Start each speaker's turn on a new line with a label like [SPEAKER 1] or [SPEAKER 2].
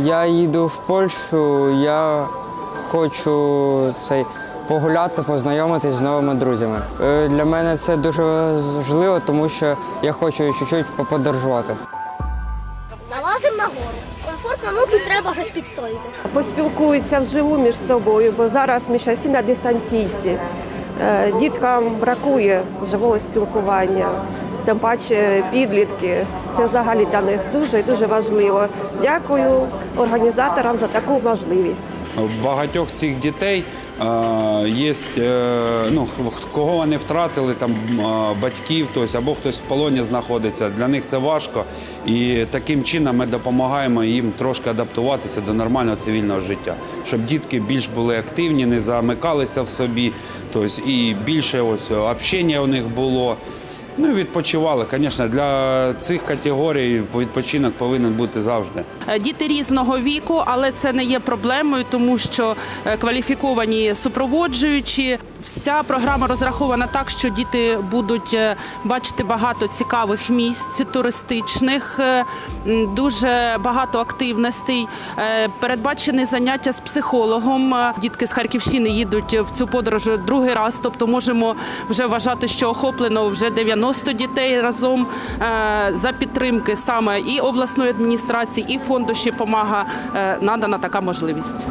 [SPEAKER 1] Я їду в Польщу, я хочу цей погуляти, познайомитись з новими друзями. Е, Для мене це дуже важливо, тому що я хочу чуть-чуть поподорожувати.
[SPEAKER 2] Налазимо на гору. Комфортно, ну тут треба щось підстоїти.
[SPEAKER 3] поспілкуються вживу між собою, бо зараз ми ще всі на дистанційці. Е, Діткам бракує живого спілкування, тим паче підлітки. Це взагалі для них дуже і дуже важливо. Дякую організаторам за таку можливість.
[SPEAKER 4] Багатьох цих дітей е, є, е, ну, кого вони втратили, там е, батьків, тобто, або хтось в полоні знаходиться. Для них це важко. І таким чином ми допомагаємо їм трошки адаптуватися до нормального цивільного життя, щоб дітки більш були активні, не замикалися в собі, тобто, і більше ось общення у них було. Ну відпочивали. Звісно, для цих категорій відпочинок повинен бути завжди.
[SPEAKER 5] Е, Діти різного віку, але це не є проблемою, тому що е, кваліфіковані супроводжуючі. Вся програма розрахована так, що діти будуть е, бачити багато цікавих місць туристичних, е, дуже багато активностей. Е, Передбачені заняття з психологом. Дітки з Харківщини їдуть в цю подорож другий раз, тобто можемо вже вважати, що охоплено вже 90 дітей разом за підтримки саме і обласної адміністрації, і фонду ще помага надана така можливість.